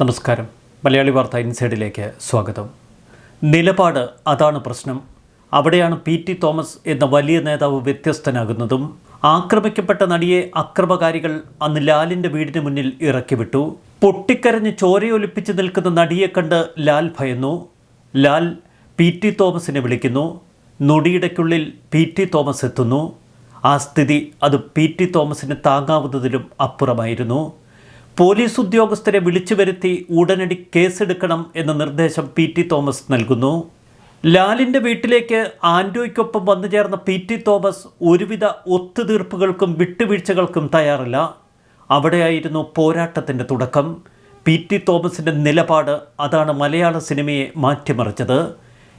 നമസ്കാരം. മലയാളി വാർത്ത ഇൻസൈഡിലേക്ക് സ്വാഗതം. നിലപാട് അതാണ് പ്രശ്നം. അവിടെയാണ് പി ടി തോമസ് എന്ന വലിയ നേതാവ് വ്യത്യസ്തനാകുന്നതും ആക്രമിക്കപ്പെട്ട നടിയെ അക്രമകാരികൾ അന്ന് ലാലിന്റെ വീടിന് മുന്നിൽ ഇറക്കിവിട്ടു. പൊട്ടിക്കരഞ്ഞ് ചോരയൊലിപ്പിച്ച് നിൽക്കുന്ന നടിയെ കണ്ട് ലാൽ ഭയന്നു. ലാൽ പി ടി തോമസിനെ വിളിക്കുന്നു. നൊടിയിടയ്ക്കുള്ളിൽ പി ടി തോമസ് എത്തുന്നു. ആ സ്ഥിതി അത് പി ടി തോമസിന് താങ്ങാവുന്നതിലും അപ്പുറമായിരുന്നു. പോലീസ് ഉദ്യോഗസ്ഥരെ വിളിച്ചു വരുത്തി ഉടനടി കേസെടുക്കണം എന്ന നിർദ്ദേശം പി ടി തോമസ് നൽകുന്നു. ലാലിന്റെ വീട്ടിലേക്ക് ആൻഡോയ്ക്കൊപ്പം വന്നു ചേർന്ന പി ടി തോമസ് ഒരുവിധ ഒത്തുതീർപ്പുകൾക്കും വിട്ടുവീഴ്ചകൾക്കും തയ്യാറല്ല. അവിടെയായിരുന്നു പോരാട്ടത്തിന്റെ തുടക്കം. പി ടി തോമസിന്റെ നിലപാട് അതാണ് മലയാള സിനിമയെ മാറ്റിമറിച്ചത്.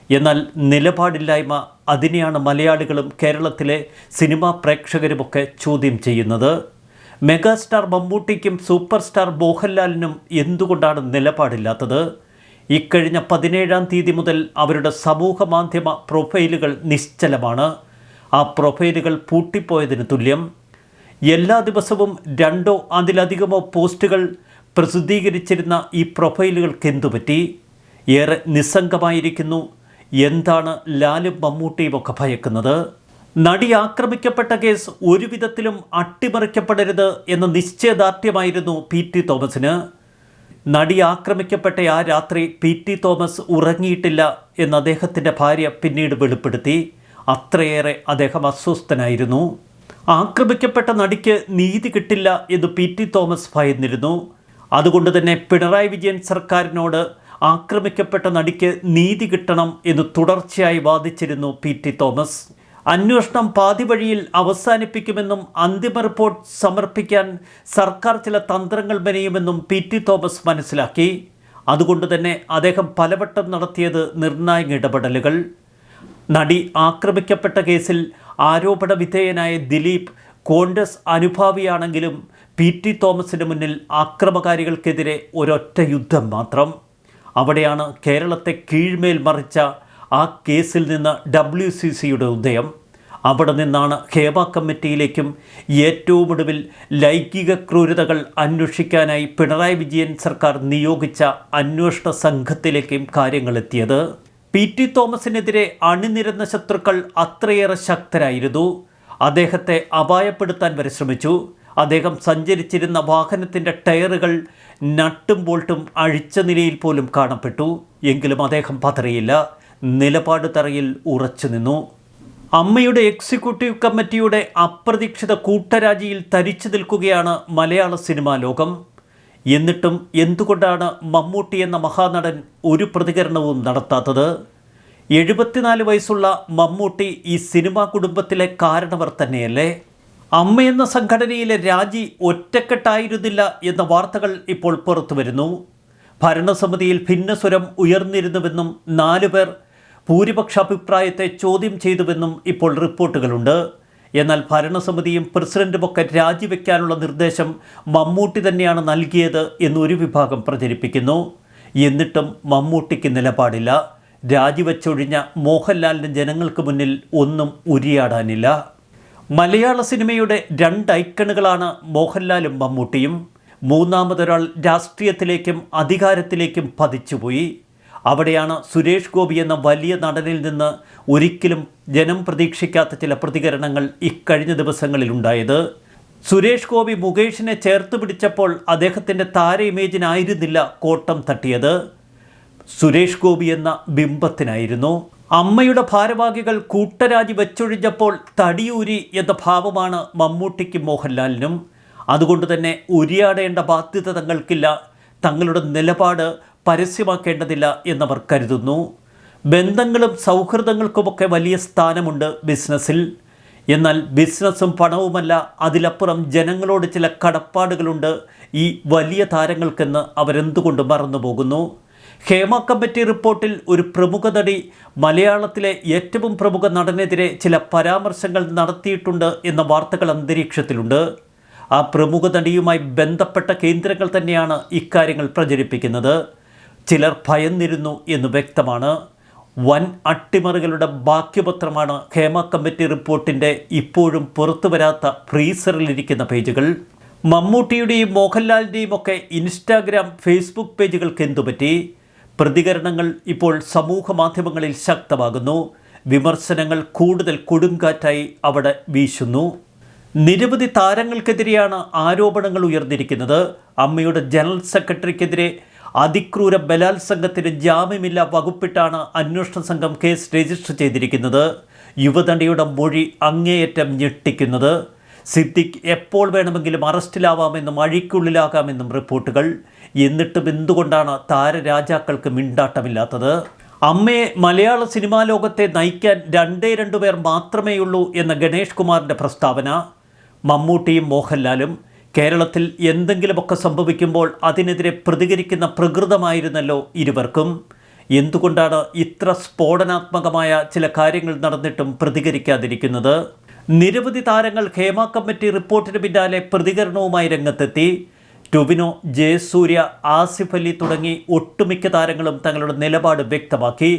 എന്നാൽ നിലപാടില്ലായ്മ അതിനെയാണ് മലയാളികളും കേരളത്തിലെ സിനിമാ പ്രേക്ഷകരുമൊക്കെ ചോദ്യം ചെയ്യുന്നത്. മെഗാസ്റ്റാർ മമ്മൂട്ടിക്കും സൂപ്പർ സ്റ്റാർ മോഹൻലാലിനും എന്തുകൊണ്ടാണ് നിലപാടില്ലാത്തത്? ഇക്കഴിഞ്ഞ പതിനേഴാം തീയതി മുതൽ അവരുടെ സമൂഹ മാധ്യമ പ്രൊഫൈലുകൾ നിശ്ചലമാണ്. ആ പ്രൊഫൈലുകൾ പൂട്ടിപ്പോയതിന് തുല്യം. എല്ലാ ദിവസവും രണ്ടോ അതിലധികമോ പോസ്റ്റുകൾ പ്രസിദ്ധീകരിച്ചിരുന്ന ഈ പ്രൊഫൈലുകൾക്ക് എന്തുപറ്റി ഏറെ നിസ്സംഗമായിരിക്കുന്നു. എന്താണ് ലാലും മമ്മൂട്ടിയും ഒക്കെ ഭയക്കുന്നത്? നടി ആക്രമിക്കപ്പെട്ട കേസ് ഒരുവിധത്തിലും അട്ടിമറിക്കപ്പെടരുത് എന്ന നിശ്ചയദാർഢ്യമായിരുന്നു പി ടി തോമസിന്. നടി ആക്രമിക്കപ്പെട്ട ആ രാത്രി പി ടി തോമസ് ഉറങ്ങിയിട്ടില്ല എന്ന് അദ്ദേഹത്തിന്റെ ഭാര്യ പിന്നീട് വെളിപ്പെടുത്തി. അത്രയേറെ അദ്ദേഹം അസ്വസ്ഥനായിരുന്നു. ആക്രമിക്കപ്പെട്ട നടിക്ക് നീതി കിട്ടില്ല എന്ന് പി ടി തോമസ് ഭയന്നിരുന്നു. അതുകൊണ്ട് തന്നെ പിണറായി വിജയൻ സർക്കാരിനോട് ആക്രമിക്കപ്പെട്ട നടിക്ക് നീതി കിട്ടണം എന്ന് തുടർച്ചയായി വാദിച്ചിരുന്നു പി ടി തോമസ്. അന്വേഷണം പാതിവഴിയിൽ അവസാനിപ്പിക്കുമെന്നും അന്തിമ റിപ്പോർട്ട് സമർപ്പിക്കാൻ സർക്കാർ ചില തന്ത്രങ്ങൾ മെനയുമെന്നും പി ടി തോമസ് മനസ്സിലാക്കി. അതുകൊണ്ട് തന്നെ അദ്ദേഹം പലവട്ടം നടത്തിയത് നിർണായക ഇടപെടലുകൾ. നടി ആക്രമിക്കപ്പെട്ട കേസിൽ ആരോപണ വിധേയനായ ദിലീപ് കോൺഗ്രസ് അനുഭാവിയാണെങ്കിലും പി ടി തോമസിന് മുന്നിൽ ആക്രമകാരികൾക്കെതിരെ ഒരൊറ്റ യുദ്ധം മാത്രം. അവിടെയാണ് കേരളത്തെ കീഴ്മേൽ മറിച്ച ആ കേസിൽ നിന്ന് ഡബ്ല്യു സി സിയുടെ ഉദയം. അവിടെ നിന്നാണ് ഹേബ കമ്മിറ്റിയിലേക്കും ഏറ്റവും ഒടുവിൽ ലൈംഗിക ക്രൂരതകൾ അന്വേഷിക്കാനായി പിണറായി വിജയൻ സർക്കാർ നിയോഗിച്ച അന്വേഷണ സംഘത്തിലേക്കും കാര്യങ്ങളെത്തിയത് പി ടി തോമസിനെതിരെ അണിനിരന്ന ശത്രുക്കൾ അത്രയേറെ ശക്തരായിരുന്നു. അദ്ദേഹത്തെ അപായപ്പെടുത്താൻ വരെ ശ്രമിച്ചു. അദ്ദേഹം സഞ്ചരിച്ചിരുന്ന വാഹനത്തിന്റെ ടയറുകൾ നട്ടും ബോൾട്ടും അഴിച്ച നിലയിൽ പോലും കാണപ്പെട്ടു. എങ്കിലും അദ്ദേഹം പതറിയില്ല. നിലപാട് തറയിൽ ഉറച്ചു നിന്നു. അമ്മയുടെ എക്സിക്യൂട്ടീവ് കമ്മിറ്റിയുടെ അപ്രതീക്ഷിത കൂട്ടരാജിയിൽ തരിച്ചു നിൽക്കുകയാണ് മലയാള സിനിമാ ലോകം. എന്നിട്ടും എന്തുകൊണ്ടാണ് മമ്മൂട്ടി എന്ന മഹാനടൻ ഒരു പ്രതികരണവും നടത്താത്തത്? എഴുപത്തിനാല് വയസ്സുള്ള മമ്മൂട്ടി ഈ സിനിമാ കുടുംബത്തിലെ കാരണവർ തന്നെയല്ലേ? അമ്മയെന്ന സംഘടനയിലെ രാജി ഒറ്റക്കെട്ടായിരുന്നില്ല എന്ന വാർത്തകൾ ഇപ്പോൾ പുറത്തു വരുന്നു ഭരണസമിതിയിൽ ഭിന്നസ്വരം ഉയർന്നിരുന്നുവെന്നും നാലുപേർ ഭൂരിപക്ഷ അഭിപ്രായത്തെ ചോദ്യം ചെയ്തുവെന്നും ഇപ്പോൾ റിപ്പോർട്ടുകളുണ്ട്. എന്നാൽ ഭരണസമിതിയും പ്രസിഡന്റുമൊക്കെ രാജിവെക്കാനുള്ള നിർദ്ദേശം മമ്മൂട്ടി തന്നെയാണ് നൽകിയത് എന്നൊരു വിഭാഗം പ്രചരിപ്പിക്കുന്നു. എന്നിട്ടും മമ്മൂട്ടിക്ക് നിലപാടില്ല. രാജിവെച്ചൊഴിഞ്ഞ മോഹൻലാലിന് ജനങ്ങൾക്ക് മുന്നിൽ ഒന്നും ഉരിയാടാനില്ല. മലയാള സിനിമയുടെ രണ്ട് ഐക്കണുകളാണ് മോഹൻലാലും മമ്മൂട്ടിയും. മൂന്നാമതൊരാൾ രാഷ്ട്രീയത്തിലേക്കും അധികാരത്തിലേക്കും പതിച്ചുപോയി. അവിടെയാണ് സുരേഷ് ഗോപി എന്ന വലിയ നടനിൽ നിന്ന് ഒരിക്കലും ജനം പ്രതീക്ഷിക്കാത്ത ചില പ്രതികരണങ്ങൾ ഇക്കഴിഞ്ഞ ദിവസങ്ങളിൽ ഉണ്ടായത്. സുരേഷ് ഗോപി മുകേഷിനെ ചേർത്ത് പിടിച്ചപ്പോൾ അദ്ദേഹത്തിന്റെ താര ഇമേജിനായിരുന്നില്ല കോട്ടം തട്ടിയത്. സുരേഷ് ഗോപി എന്ന ബിംബത്തിനായിരുന്നു. അമ്മയുടെ ഭാരവാഹികൾ കൂട്ടരാജി വെച്ചൊഴിഞ്ഞപ്പോൾ തടിയൂരി എന്ന ഭാവമാണ് മമ്മൂട്ടിക്കും മോഹൻലാലിനും. അതുകൊണ്ട് തന്നെ ഉരിയാടേണ്ട ബാധ്യത തങ്ങൾക്കില്ല. തങ്ങളുടെ നിലപാട് പരസ്യമാക്കേണ്ടതില്ല എന്നവർ കരുതുന്നു. ബന്ധങ്ങളും സൗഹൃദങ്ങൾക്കുമൊക്കെ വലിയ സ്ഥാനമുണ്ട് ബിസിനസ്സിൽ. എന്നാൽ ബിസിനസ്സും പണവുമല്ല അതിലപ്പുറം ജനങ്ങളോട് ചില കടപ്പാടുകളുണ്ട്. ഈ വലിയ താരങ്ങൾക്കെന്ന് അവരെന്തുകൊണ്ട് മറന്നു പോകുന്നു ഹേമ കമ്മിറ്റി റിപ്പോർട്ടിൽ ഒരു പ്രമുഖ നടി മലയാളത്തിലെ ഏറ്റവും പ്രമുഖ നടനെതിരെ ചില പരാമർശങ്ങൾ നടത്തിയിട്ടുണ്ട് എന്ന വാർത്തകൾ അന്തരീക്ഷത്തിലുണ്ട്. ആ പ്രമുഖ നടിയുമായി ബന്ധപ്പെട്ട കേന്ദ്രങ്ങൾ തന്നെയാണ് ഇക്കാര്യങ്ങൾ പ്രചരിപ്പിക്കുന്നത്. ചിലർ ഭയന്നിരുന്നു എന്ന് വ്യക്തമാണ്. വൻ അട്ടിമറികളുടെ ബാക്യപത്രമാണ് ഹേമ കമ്മിറ്റി റിപ്പോർട്ടിന്റെ ഇപ്പോഴും പുറത്തു വരാത്ത ഫ്രീസറിലിരിക്കുന്ന പേജുകൾ. മമ്മൂട്ടിയുടെയും മോഹൻലാലിന്റെയും ഒക്കെ ഇൻസ്റ്റാഗ്രാം ഫേസ്ബുക്ക് പേജുകൾക്ക് എന്തുപറ്റി? പ്രതികരണങ്ങൾ ഇപ്പോൾ സമൂഹ മാധ്യമങ്ങളിൽ ശക്തമാകുന്നു. വിമർശനങ്ങൾ കൂടുതൽ കൊടുങ്കാറ്റായി അവിടെ വീശുന്നു. നിരവധി താരങ്ങൾക്കെതിരെയാണ് ആരോപണങ്ങൾ ഉയർന്നിരിക്കുന്നത്. അമ്മയുടെ ജനറൽ സെക്രട്ടറിക്കെതിരെ അതിക്രൂര ബലാത്സംഗത്തിന് ജാമ്യമില്ല വകുപ്പിട്ടാണ് അന്വേഷണ സംഘം കേസ് രജിസ്റ്റർ ചെയ്തിരിക്കുന്നത്. യുവതണ്ടിയുടെ മൊഴി അങ്ങേയറ്റം ഞെട്ടിക്കുന്നത്. സിദ്ദിഖ് എപ്പോൾ വേണമെങ്കിലും അറസ്റ്റിലാവാമെന്നും അഴിക്കുള്ളിലാകാമെന്നും റിപ്പോർട്ടുകൾ. എന്നിട്ടും എന്തുകൊണ്ടാണ് താരരാജാക്കൾക്ക് മിണ്ടാട്ടമില്ലാത്തത്? അമ്മയെ മലയാള സിനിമാ ലോകത്തെ നയിക്കാൻ രണ്ടേ രണ്ടു പേർ മാത്രമേയുള്ളൂ എന്ന ഗണേഷ് കുമാറിന്റെ പ്രസ്താവന. മമ്മൂട്ടിയും മോഹൻലാലും കേരളത്തിൽ എന്തെങ്കിലുമൊക്കെ സംഭവിക്കുമ്പോൾ അതിനെതിരെ പ്രതികരിക്കുന്ന പ്രകൃതമായിരുന്നല്ലോ ഇരുവർക്കും. എന്തുകൊണ്ടാണ് ഇത്ര സ്ഫോടനാത്മകമായ ചില കാര്യങ്ങൾ നടന്നിട്ടും പ്രതികരിക്കാതിരിക്കുന്നത്? നിരവധി താരങ്ങൾ ഹേമ കമ്മിറ്റി റിപ്പോർട്ടിന് പിന്നാലെ പ്രതികരണവുമായി രംഗത്തെത്തി. ടൊവിനോ ജയസൂര്യ ആസിഫ് അലി തുടങ്ങി ഒട്ടുമിക്ക താരങ്ങളും തങ്ങളുടെ നിലപാട് വ്യക്തമാക്കി.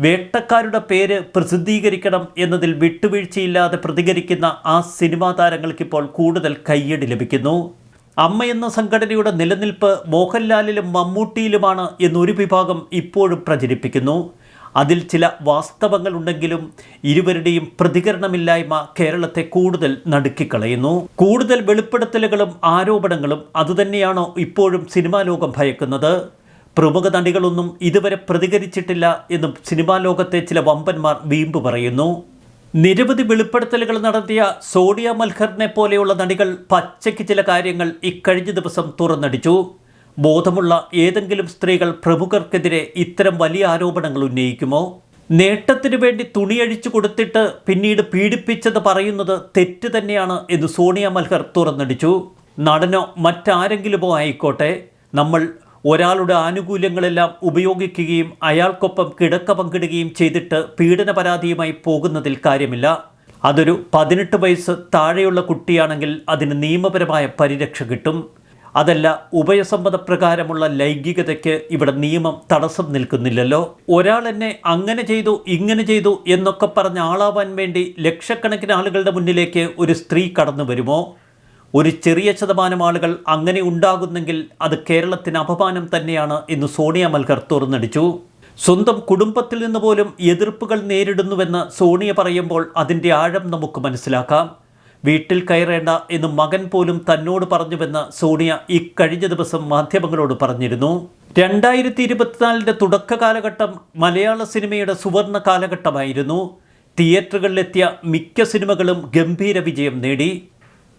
വേട്ടക്കാരുടെ പേര് പ്രസിദ്ധീകരിക്കണം എന്നതിൽ വിട്ടുവീഴ്ചയില്ലാതെ പ്രതികരിക്കുന്ന ആ സിനിമാ താരങ്ങൾക്കിപ്പോൾ കൂടുതൽ കയ്യടി ലഭിക്കുന്നു. അമ്മ എന്ന സംഘടനയുടെ നിലനിൽപ്പ് മോഹൻലാലിലും മമ്മൂട്ടിയിലുമാണ് എന്നൊരു വിഭാഗം ഇപ്പോഴും പ്രചരിപ്പിക്കുന്നു. അതിൽ ചില വാസ്തവങ്ങളുണ്ടെങ്കിലും ഇരുവരുടെയും പ്രതികരണമില്ലായ്മ കേരളത്തെ കൂടുതൽ നടുക്കിക്കളയുന്നു. കൂടുതൽ വെളിപ്പെടുത്തലുകളും ആരോപണങ്ങളും അതുതന്നെയാണോ ഇപ്പോഴും സിനിമാ ലോകം ഭയക്കുന്നത്? പ്രമുഖ നടികളൊന്നും ഇതുവരെ പ്രതികരിച്ചിട്ടില്ല എന്നും സിനിമാ ലോകത്തെ ചില വമ്പന്മാർ വീമ്പ് പറയുന്നു. നിരവധി വെളിപ്പെടുത്തലുകൾ നടത്തിയ സോണിയ മൽഹറിനെ പോലെയുള്ള നടികൾ പച്ചയ്ക്ക് ചില കാര്യങ്ങൾ ഇക്കഴിഞ്ഞ ദിവസം തുറന്നടിച്ചു. ബോധമുള്ള ഏതെങ്കിലും സ്ത്രീകൾ പ്രമുഖർക്കെതിരെ ഇത്തരം വലിയ ആരോപണങ്ങൾ ഉന്നയിക്കുമോ? നേട്ടത്തിനു വേണ്ടി തുണിയഴിച്ചു കൊടുത്തിട്ട് പിന്നീട് പീഡിപ്പിച്ചത് പറയുന്നത് തെറ്റ് തന്നെയാണ് എന്ന് സോണിയ മൽഹർ തുറന്നടിച്ചു. നടനോ മറ്റാരെങ്കിലുമോ ആയിക്കോട്ടെ നമ്മൾ ഒരാളുടെ ആനുകൂല്യങ്ങളെല്ലാം ഉപയോഗിക്കുകയും അയാൾക്കൊപ്പം കിടക്ക പങ്കിടുകയും ചെയ്തിട്ട് പീഡന പരാതിയുമായി പോകുന്നതിൽ കാര്യമില്ല. അതൊരു പതിനെട്ട് വയസ്സ് താഴെയുള്ള കുട്ടിയാണെങ്കിൽ അതിന് നിയമപരമായ പരിരക്ഷ കിട്ടും. അതല്ല ഉഭയസമ്മത പ്രകാരമുള്ള ലൈംഗികതയ്ക്ക് ഇവിടെ നിയമം തടസ്സം നിൽക്കുന്നില്ലല്ലോ. ഒരാൾ എന്നെ അങ്ങനെ ചെയ്തു ഇങ്ങനെ ചെയ്തു എന്നൊക്കെ പറഞ്ഞ ആളാവാൻ വേണ്ടി ലക്ഷക്കണക്കിന് ആളുകളുടെ മുന്നിലേക്ക് ഒരു സ്ത്രീ കടന്നു വരുമോ? ഒരു ചെറിയ ശതമാനം ആളുകൾ അങ്ങനെ ഉണ്ടാകുന്നെങ്കിൽ അത് കേരളത്തിന് അപമാനം തന്നെയാണ് എന്ന് സോണിയ മൽഹർ തുറന്നടിച്ചു. സ്വന്തം കുടുംബത്തിൽ നിന്ന് പോലും എതിർപ്പുകൾ നേരിടുന്നുവെന്ന് സോണിയ പറയുമ്പോൾ അതിന്റെ ആഴം നമുക്ക് മനസ്സിലാക്കാം. വീട്ടിൽ കയറേണ്ട എന്ന് മകൻ പോലും തന്നോട് പറഞ്ഞുവെന്ന് സോണിയ ഇക്കഴിഞ്ഞ ദിവസം മാധ്യമങ്ങളോട് പറഞ്ഞിരുന്നു. രണ്ടായിരത്തി ഇരുപത്തിനാലിന്റെ തുടക്ക കാലഘട്ടം മലയാള സിനിമയുടെ സുവർണ കാലഘട്ടമായിരുന്നു. തിയേറ്ററുകളിലെത്തിയ മിക്ക സിനിമകളും ഗംഭീര വിജയം നേടി.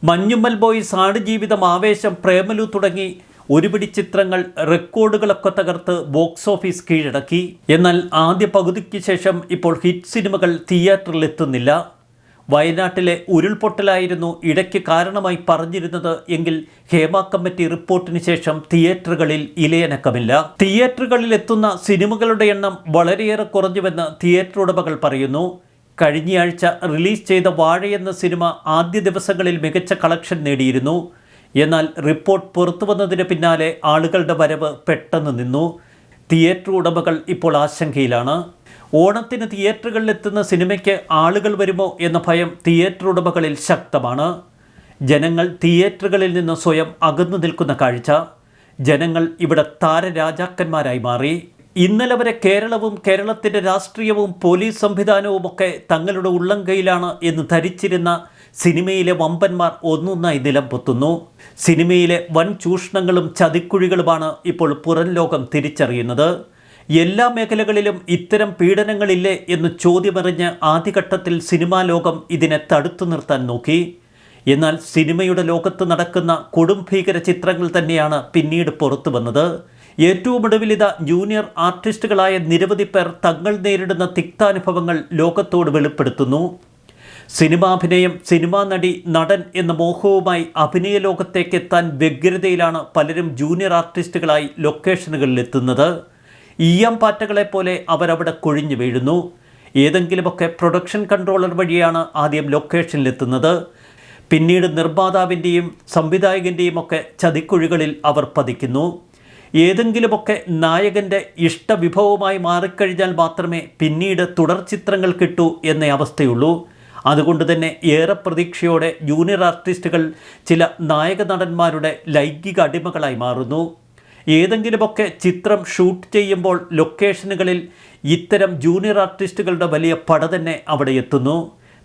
മഞ്ഞുമ്മൽ ബോയ്സ് ആടുജീവിതം ആവേശം പ്രേമലു തുടങ്ങി ഒരുപിടി ചിത്രങ്ങൾ റെക്കോർഡുകളൊക്കെ തകർത്ത് ബോക്സ് ഓഫീസ് കീഴടക്കി. എന്നാൽ ആദ്യ പകുതിക്ക് ശേഷം ഇപ്പോൾ ഹിറ്റ് സിനിമകൾ തിയേറ്ററിൽ എത്തുന്നില്ല വയനാട്ടിലെ ഉരുൾപൊട്ടലായിരുന്നു ഇടയ്ക്ക് കാരണമായി പറഞ്ഞിരുന്നത് എങ്കിൽ ഹേമ കമ്മിറ്റി റിപ്പോർട്ടിന് ശേഷം തിയേറ്ററുകളിൽ ഇലയനക്കമില്ല. തിയേറ്ററുകളിൽ എത്തുന്ന സിനിമകളുടെ എണ്ണം വളരെയേറെ കുറഞ്ഞുവെന്ന് തിയേറ്റർ ഉടമകൾ പറയുന്നു. കഴിഞ്ഞയാഴ്ച റിലീസ് ചെയ്ത വാഴ എന്ന സിനിമ ആദ്യ ദിവസങ്ങളിൽ മികച്ച കളക്ഷൻ നേടിയിരുന്നു. എന്നാൽ റിപ്പോർട്ട് പുറത്തു വന്നതിന് പിന്നാലെ ആളുകളുടെ വരവ് പെട്ടെന്ന് നിന്നു. തിയേറ്റർ ഉടമകൾ ഇപ്പോൾ ആശങ്കയിലാണ്. ഓണത്തിന് തിയേറ്ററുകളിലെത്തുന്ന സിനിമയ്ക്ക് ആളുകൾ വരുമോ എന്ന ഭയം തിയേറ്റർ ഉടമകളിൽ ശക്തമാണ്. ജനങ്ങൾ തിയേറ്ററുകളിൽ നിന്ന് സ്വയം അകന്നു നിൽക്കുന്ന കാഴ്ച. ജനങ്ങൾ ഇവിടെ താരരാജാക്കന്മാരായി മാറി. ഇന്നലെ വരെ കേരളവും കേരളത്തിന്റെ രാഷ്ട്രീയവും പോലീസ് സംവിധാനവും ഒക്കെ തങ്ങളുടെ ഉള്ളംകൈയിലാണ് എന്ന് ധരിച്ചിരുന്ന സിനിമയിലെ വമ്പന്മാർ ഒന്നൊന്നായി നിലം പൊത്തുന്നു സിനിമയിലെ വൻ ചൂഷണങ്ങളും ചതിക്കുഴികളുമാണ് ഇപ്പോൾ പുറം ലോകം തിരിച്ചറിയുന്നത്. എല്ലാ മേഖലകളിലും ഇത്തരം പീഡനങ്ങളില്ലേ എന്ന് ചോദ്യമറിഞ്ഞ് ആദ്യഘട്ടത്തിൽ സിനിമാ ലോകം ഇതിനെ തടുത്തു നിർത്താൻ നോക്കി. എന്നാൽ സിനിമയുടെ ലോകത്ത് നടക്കുന്ന കൊടും ഭീകര ചിത്രങ്ങൾ തന്നെയാണ് പിന്നീട് പുറത്തു വന്നത്. ഏറ്റവും ഒടുവിൽ ജൂനിയർ ആർട്ടിസ്റ്റുകളായ നിരവധി പേർ തങ്ങൾ നേരിടുന്ന തിക്താനുഭവങ്ങൾ ലോകത്തോട് വെളിപ്പെടുത്തുന്നു. സിനിമാഭിനയം സിനിമാ നടി നടൻ എന്ന മോഹവുമായി അഭിനയ ലോകത്തേക്ക് എത്താൻ വ്യഗ്രതയിലാണ് പലരും ജൂനിയർ ആർട്ടിസ്റ്റുകളായി ലൊക്കേഷനുകളിൽ എത്തുന്നത്. ഈയം പാറ്റകളെ പോലെ അവരവിടെ കൊഴിഞ്ഞു വീഴുന്നു. ഏതെങ്കിലുമൊക്കെ പ്രൊഡക്ഷൻ കൺട്രോളർ വഴിയാണ് ആദ്യം ലൊക്കേഷനിലെത്തുന്നത് പിന്നീട് നിർമ്മാതാവിന്റെയും സംവിധായകന്റെയും ഒക്കെ ചതിക്കുഴികളിൽ അവർ പതിക്കുന്നു. ഏതെങ്കിലുമൊക്കെ നായകന്റെ ഇഷ്ടവിഭവമായി മാറിക്കഴിഞ്ഞാൽ മാത്രമേ പിന്നീട് തുടർ ചിത്രങ്ങൾ കിട്ടൂ എന്ന അവസ്ഥയുള്ളൂ. അതുകൊണ്ട് തന്നെ ഏറെ പ്രതീക്ഷയോടെ ജൂനിയർ ആർട്ടിസ്റ്റുകൾ ചില നായക നടന്മാരുടെ ലൈംഗിക അടിമകളായി മാറുന്നു. ഏതെങ്കിലുമൊക്കെ ചിത്രം ഷൂട്ട് ചെയ്യുമ്പോൾ ലൊക്കേഷനുകളിൽ ഇത്തരം ജൂനിയർ ആർട്ടിസ്റ്റുകളുടെ വലിയ പട തന്നെ അവിടെ എത്തുന്നു.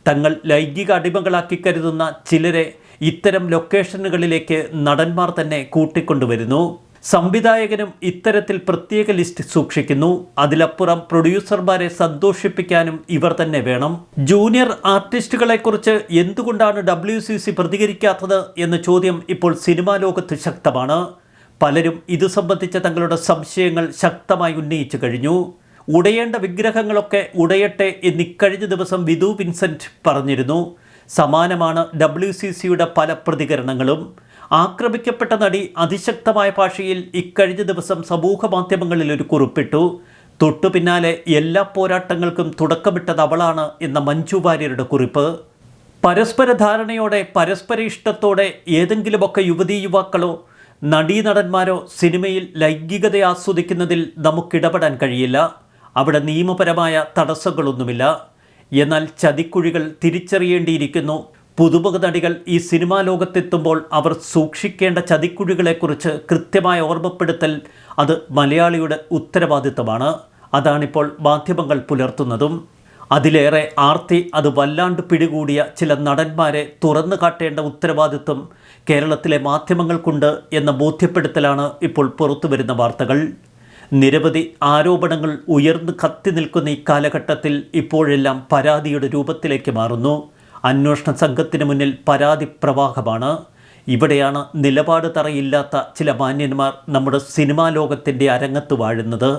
തങ്ങൾ ലൈംഗിക അടിമകളാക്കി കരുതുന്ന ചിലരെ ഇത്തരം ലൊക്കേഷനുകളിലേക്ക് നടന്മാർ തന്നെ കൂട്ടിക്കൊണ്ടുവരുന്നു. സംവിധായകനും ഇത്തരത്തിൽ പ്രത്യേക ലിസ്റ്റ് സൂക്ഷിക്കുന്നു. അതിലപ്പുറം പ്രൊഡ്യൂസർമാരെ സന്തോഷിപ്പിക്കാനും ഇവർ തന്നെ വേണം. ജൂനിയർ ആർട്ടിസ്റ്റുകളെക്കുറിച്ച് എന്തുകൊണ്ടാണ് ഡബ്ല്യു സി സി പ്രതികരിക്കാത്തത് എന്ന ചോദ്യം ഇപ്പോൾ സിനിമാ ലോകത്ത് ശക്തമാണ്. പലരും ഇതു സംബന്ധിച്ച തങ്ങളുടെ സംശയങ്ങൾ ശക്തമായി ഉന്നയിച്ചു കഴിഞ്ഞു. ഉടയേണ്ട വിഗ്രഹങ്ങളൊക്കെ ഉടയട്ടെ എന്ന് ഇക്കഴിഞ്ഞ ദിവസം വിധു വിൻസെന്റ് പറഞ്ഞിരുന്നു. സമാനമാണ് ഡബ്ല്യു സി സിയുടെ പല പ്രതികരണങ്ങളും. ആക്രമിക്കപ്പെട്ട നടി അതിശക്തമായ ഭാഷയിൽ ഇക്കഴിഞ്ഞ ദിവസം സമൂഹ മാധ്യമങ്ങളിൽ ഒരു കുറിപ്പിട്ടു. തൊട്ടു പിന്നാലെ എല്ലാ പോരാട്ടങ്ങൾക്കും തുടക്കമിട്ടത് അവളാണ് എന്ന മഞ്ജു വാര്യരുടെ കുറിപ്പ്. പരസ്പര ധാരണയോടെ പരസ്പര ഇഷ്ടത്തോടെ ഏതെങ്കിലുമൊക്കെ യുവതീ യുവാക്കളോ നടീനടന്മാരോ സിനിമയിൽ ലൈംഗികത ആസ്വദിക്കുന്നതിൽ നമുക്കിടപെടാൻ കഴിയില്ല. അവിടെ നിയമപരമായ തടസ്സങ്ങളൊന്നുമില്ല. എന്നാൽ ചതിക്കുഴികൾ തിരിച്ചറിയേണ്ടിയിരിക്കുന്നു. പുതുമുഖ നടികൾ ഈ സിനിമാ ലോകത്തെത്തുമ്പോൾ അവർ സൂക്ഷിക്കേണ്ട ചതിക്കുഴികളെക്കുറിച്ച് കൃത്യമായ ഓർമ്മപ്പെടുത്തൽ അത് മലയാളിയുടെ ഉത്തരവാദിത്തമാണ്. അതാണിപ്പോൾ മാധ്യമങ്ങൾ പുലർത്തുന്നതും. അതിലേറെ ആർത്തി അത് വല്ലാണ്ട് പിടികൂടിയ ചില നടന്മാരെ തുറന്നു കാട്ടേണ്ട ഉത്തരവാദിത്വം കേരളത്തിലെ മാധ്യമങ്ങൾക്കുണ്ട് എന്ന ബോധ്യപ്പെടുത്തലാണ് ഇപ്പോൾ പുറത്തുവരുന്ന വാർത്തകൾ. നിരവധി ആരോപണങ്ങൾ ഉയർന്നു കത്തി നിൽക്കുന്ന ഈ കാലഘട്ടത്തിൽ ഇപ്പോഴെല്ലാം പരാതിയുടെ രൂപത്തിലേക്ക് മാറുന്നു. അന്വേഷണ സംഘത്തിന് മുന്നിൽ പരാതി പ്രവാഹമാണ്. ഇവിടെയാണ് നിലപാട് തറയില്ലാത്ത ചില മാന്യന്മാർ നമ്മുടെ സിനിമാ ലോകത്തിന്റെ അരങ്ങത്ത് വാഴുന്നത്.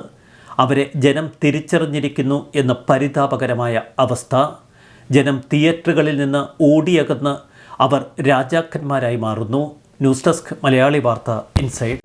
അവരെ ജനം തിരിച്ചറിഞ്ഞിരിക്കുന്നു എന്ന പരിതാപകരമായ അവസ്ഥ. ജനം തിയേറ്ററുകളിൽ നിന്ന് ഓടിയകന്ന് അവർ രാജാക്കന്മാരായി മാറുന്നു. ന്യൂസ് ഡെസ്ക് മലയാളി വാർത്ത ഇൻസൈഡ്.